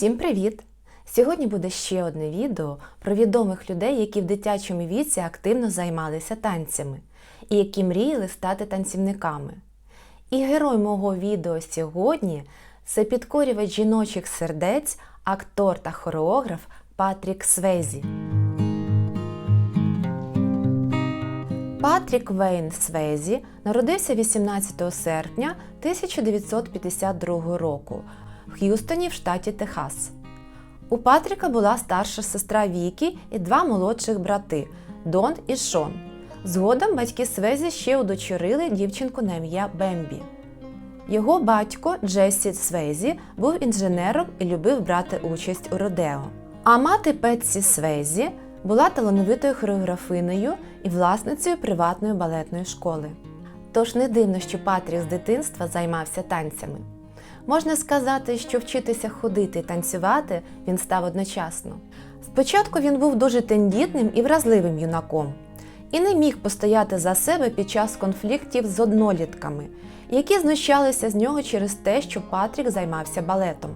Всім привіт! Сьогодні буде ще одне відео про відомих людей, які в дитячому віці активно займалися танцями і які мріяли стати танцівниками. І герой мого відео сьогодні це підкорювач жіночих сердець, актор та хореограф Патрік Свезі. Патрік Вейн Свезі народився 18 серпня 1952 року в Х'юстоні в штаті Техас. У Патріка була старша сестра Вікі і два молодших брати Дон і Шон. Згодом батьки Свезі ще удочерили дівчинку на ім'я Бембі. Його батько Джесі Свезі був інженером і любив брати участь у родео. А мати Петсі Свезі була талановитою хореографинею і власницею приватної балетної школи. Тож не дивно, що Патрік з дитинства займався танцями. Можна сказати, що вчитися ходити і танцювати він став одночасно. Спочатку він був дуже тендітним і вразливим юнаком і не міг постояти за себе під час конфліктів з однолітками, які знущалися з нього через те, що Патрік займався балетом.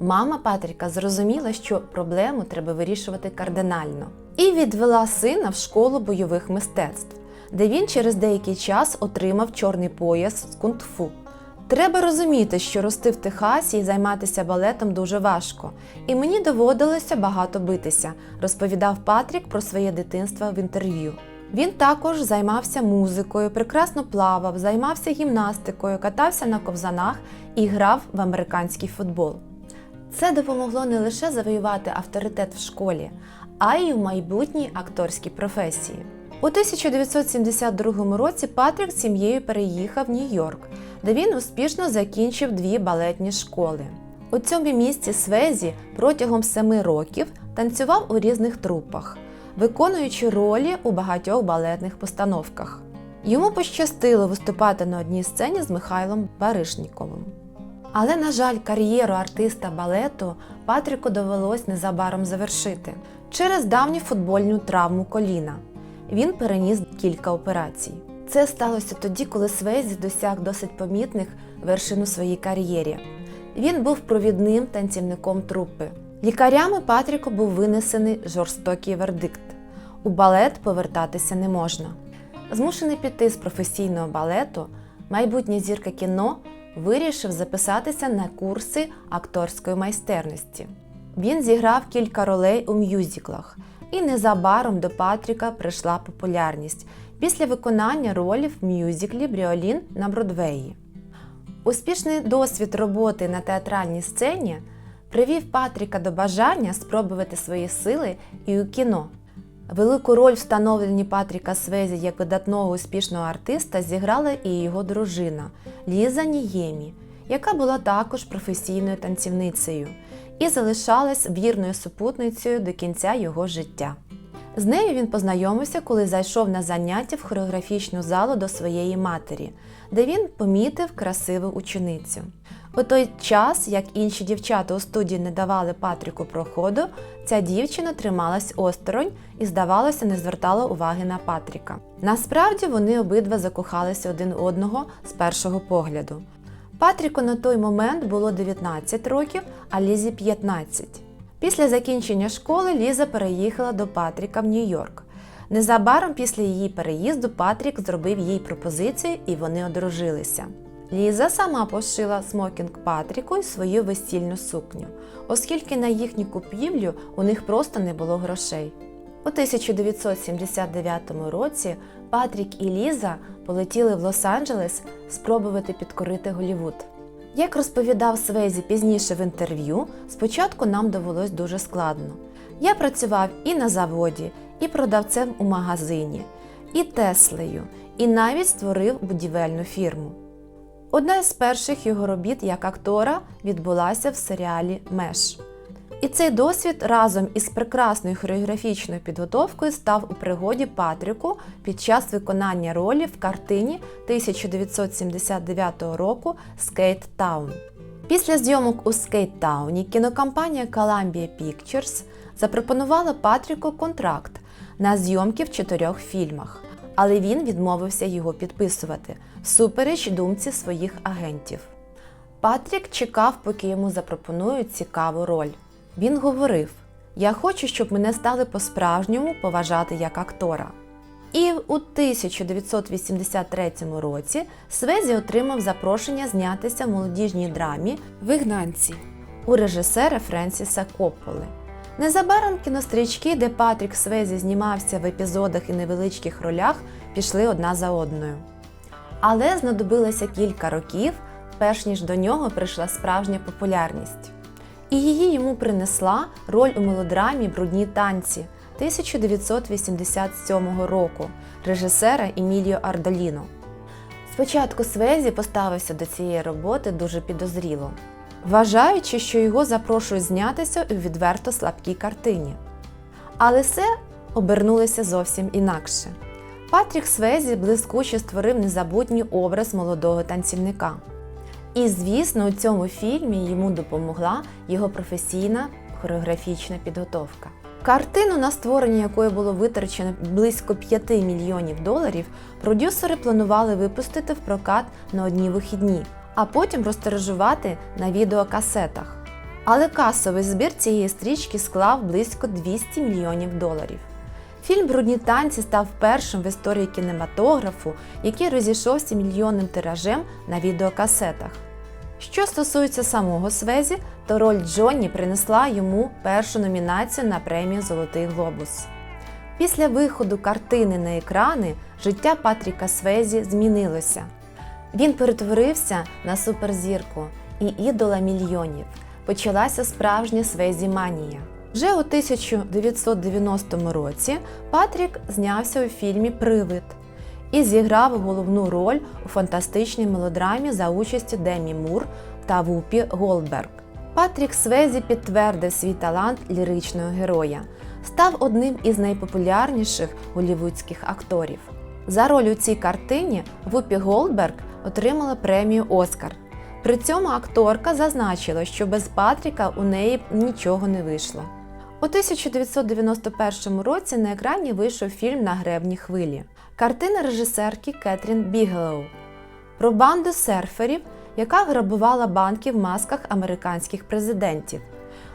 Мама Патріка зрозуміла, що проблему треба вирішувати кардинально, і відвела сина в школу бойових мистецтв, де він через деякий час отримав чорний пояс з кунг-фу. Треба розуміти, що рости в Техасі і займатися балетом дуже важко, і мені доводилося багато битися, розповідав Патрік про своє дитинство в інтерв'ю. Він також займався музикою, прекрасно плавав, займався гімнастикою, катався на ковзанах і грав в американський футбол. Це допомогло не лише завоювати авторитет в школі, а й у майбутній акторській професії. У 1972 році Патрік з сім'єю переїхав в Нью-Йорк, де він успішно закінчив дві балетні школи. У цьому місці Свезі протягом семи років танцював у різних трупах, виконуючи ролі у багатьох балетних постановках. Йому пощастило виступати на одній сцені з Михайлом Баришніковим. Але, на жаль, кар'єру артиста балету Патріку довелось незабаром завершити через давню футбольну травму коліна. Він переніс кілька операцій. Це сталося тоді, коли Свезі досяг досить помітних вершин у своїй кар'єрі. Він був провідним танцівником трупи. Лікарями Патріку був винесений жорстокий вердикт: у балет повертатися не можна. Змушений піти з професійного балету, майбутня зірка кіно вирішив записатися на курси акторської майстерності. Він зіграв кілька ролей у мюзиклах, і незабаром до Патріка прийшла популярність після виконання ролі в мюзиклі Бріолін на Бродвеї. Успішний досвід роботи на театральній сцені привів Патріка до бажання спробувати свої сили і у кіно. Велику роль в становленні Патріка Свезі як видатного успішного артиста зіграла і його дружина Ліза Ніємі, яка була також професійною танцівницею і залишалась вірною супутницею до кінця його життя. З нею він познайомився, коли зайшов на заняття в хореографічну залу до своєї матері, де він помітив красиву ученицю. У той час, як інші дівчата у студії не давали Патріку проходу, ця дівчина трималась осторонь і, здавалося, не звертала уваги на Патріка. Насправді вони обидва закохалися один одного з першого погляду. Патріку на той момент було 19 років, а Лізі 15. Після закінчення школи Ліза переїхала до Патріка в Нью-Йорк. Незабаром після її переїзду Патрік зробив їй пропозицію і вони одружилися. Ліза сама пошила смокінг Патріку і свою весільну сукню, оскільки на їхню купівлю у них просто не було грошей. У 1979 році Патрік і Ліза полетіли в Лос-Анджелес спробувати підкорити Голівуд. Як розповідав Свезі пізніше в інтерв'ю, спочатку нам довелось дуже складно. Я працював і на заводі, і продавцем у магазині, і Теслею, і навіть створив будівельну фірму. Одна з перших його робіт як актора відбулася в серіалі Меш. І цей досвід разом із прекрасною хореографічною підготовкою став у пригоді Патріку під час виконання ролі в картині 1979 року Скейт Таун. Після зйомок у Скейттауні кінокомпанія Columbia Pictures запропонувала Патріку контракт на зйомки в чотирьох фільмах, але він відмовився його підписувати всупереч думці своїх агентів. Патрік чекав, поки йому запропонують цікаву роль. Він говорив: Я хочу, щоб мене стали по-справжньому поважати як актора. І у 1983 році Свезі отримав запрошення знятися в молодіжній драмі Вигнанці у режисера Френсіса Копполи. Незабаром кінострічки, де Патрік Свезі знімався в епізодах і невеличких ролях, пішли одна за одною. Але знадобилося кілька років, перш ніж до нього прийшла справжня популярність. І її йому принесла роль у мелодрамі Брудні танці 1987 року режисера Еміліо Ардоліно. Спочатку Свезі поставився до цієї роботи дуже підозріло, вважаючи, що його запрошують знятися у відверто слабкій картині. Але все обернулося зовсім інакше. Патрік Свезі блискуче створив незабутній образ молодого танцівника. І, звісно, у цьому фільмі йому допомогла його професійна хореографічна підготовка. Картину, на створення якої було витрачено близько 5 мільйонів доларів, продюсери планували випустити в прокат на одні вихідні, а потім розтиражувати на відеокасетах. Але касовий збір цієї стрічки склав близько 200 мільйонів доларів. Фільм Брудні танці став першим в історії кінематографу, який розійшовся мільйонним тиражем на відеокасетах. Що стосується самого Свезі, то роль Джонні принесла йому першу номінацію на премію Золотий Глобус. Після виходу картини на екрани життя Патріка Свезі змінилося. Він перетворився на суперзірку і ідола мільйонів. Почалася справжня Свезі-манія. Вже у 1990 році Патрік знявся у фільмі Привид і зіграв головну роль у фантастичній мелодрамі за участю Демі Мур та Вупі Голдберг. Патрік Свезі підтвердив свій талант ліричного героя, став одним із найпопулярніших голівудських акторів. За роль у цій картині Вупі Голдберг отримала премію Оскар. При цьому акторка зазначила, що без Патріка у неї нічого не вийшло. У 1991 році на екрані вийшов фільм На гребні хвилі. Картина режисерки Кетрін Бігелоу про банду серферів, яка грабувала банки в масках американських президентів.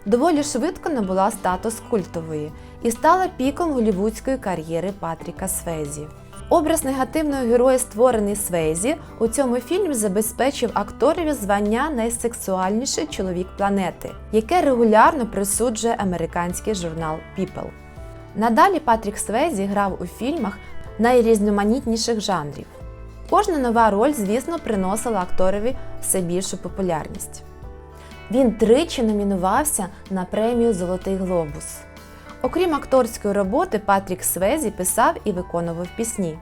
Доволі швидко набула статус культової і стала піком голівудської кар'єри Патріка Свезі. Образ негативного героя, створений Свейзі, у цьому фільмі забезпечив акторові звання найсексуальніший чоловік планети, яке регулярно присуджує американський журнал People. Надалі Патрік Свейзі грав у фільмах найрізноманітніших жанрів. Кожна нова роль, звісно, приносила акторові все більшу популярність. Він тричі номінувався на премію Золотий Глобус. Окрім акторської роботи, Патрік Свезі писав і виконував пісні.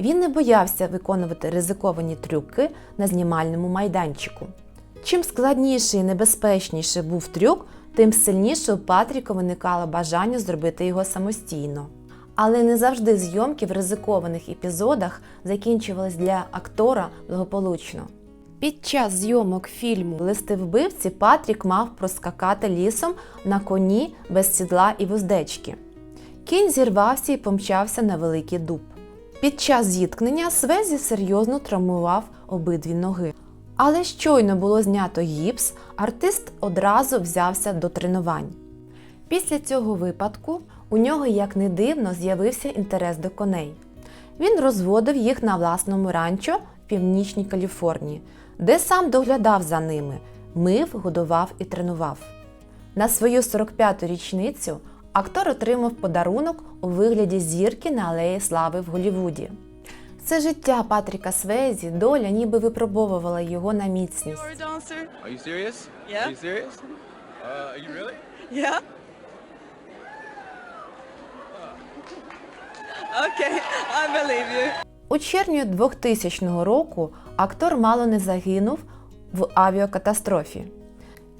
Він не боявся виконувати ризиковані трюки на знімальному майданчику. Чим складніший і небезпечніший був трюк, тим сильніше у Патріка виникало бажання зробити його самостійно. Але не завжди зйомки в ризикованих епізодах закінчувались для актора благополучно. Під час зйомок фільму Листи вбивці Патрік мав проскакати лісом на коні без сідла і вуздечки. Кінь зірвався і помчався на великий дуб. Під час зіткнення Свезі серйозно травмував обидві ноги. Але щойно було знято гіпс, артист одразу взявся до тренувань. Після цього випадку у нього, як не дивно, з'явився інтерес до коней. Він розводив їх на власному ранчо в північній Каліфорнії, де сам доглядав за ними, мив, годував і тренував. На свою 45-ту річницю актор отримав подарунок у вигляді зірки на алеї слави в Голлівуді. Це життя Патріка Свезі, доля ніби випробовувала його на міцність. Are you serious? Yeah. Are you serious? Uh, are you really? Yeah. Okay, I believe you. У червні 2000 року актор мало не загинув в авіакатастрофі.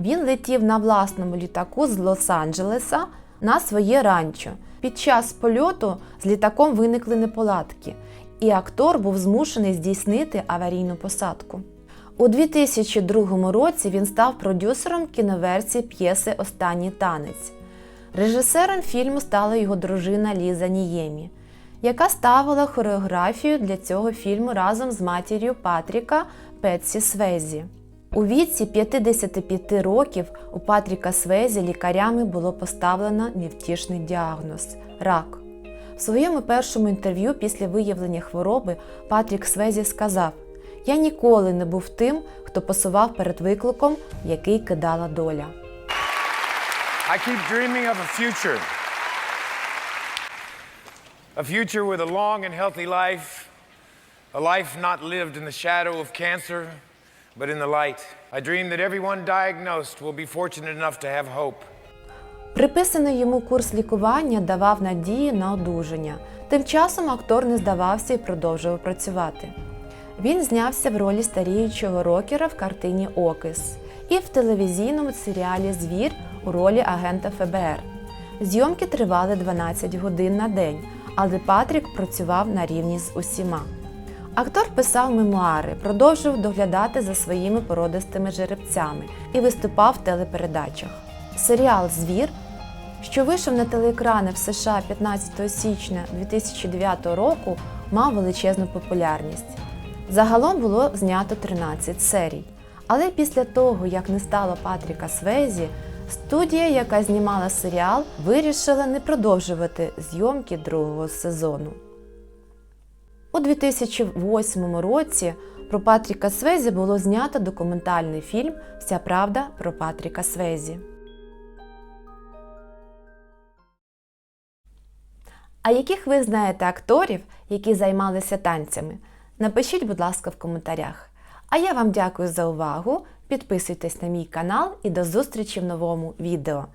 Він летів на власному літаку з Лос-Анджелеса на своє ранчо. Під час польоту з літаком виникли неполадки, і актор був змушений здійснити аварійну посадку. У 2002 році він став продюсером кіноверсії п'єси Останній танець. Режисером фільму стала його дружина Ліза Ніємі, яка ставила хореографію для цього фільму разом з матір'ю Патріка Петсі Свезі. У віці 55 років у Патріка Свезі лікарями було поставлено невтішний діагноз рак. В своєму першому інтерв'ю після виявлення хвороби Патрік Свезі сказав: Я ніколи не був тим, хто посував перед викликом, який кидала доля. I keep dreaming of a future. A future with a long and healthy life. A life not lived in the shadow of cancer, but in the light. I dream that everyone diagnosed will be fortunate enough to have hope. Приписаний йому курс лікування давав надію на одужання. Тим часом актор не здавався і продовжував працювати. Він знявся в ролі старіючого рокера в картині Окис і в телевізійному серіалі Звір у ролі агента ФБР. Зйомки тривали 12 годин на день, але Патрік працював на рівні з усіма. Актор писав мемуари, продовжував доглядати за своїми породистими жеребцями і виступав в телепередачах. Серіал Звір, що вийшов на телеекрани в США 15 січня 2009 року, мав величезну популярність. Загалом було знято 13 серій. Але після того, як не стало Патріка Свезі, студія, яка знімала серіал, вирішила не продовжувати зйомки другого сезону. У 2008 році про Патріка Свезі було знято документальний фільм Вся правда про Патріка Свезі. А яких ви знаєте акторів, які займалися танцями? Напишіть, будь ласка, в коментарях. А я вам дякую за увагу. Підписуйтесь на мій канал і до зустрічі в новому відео.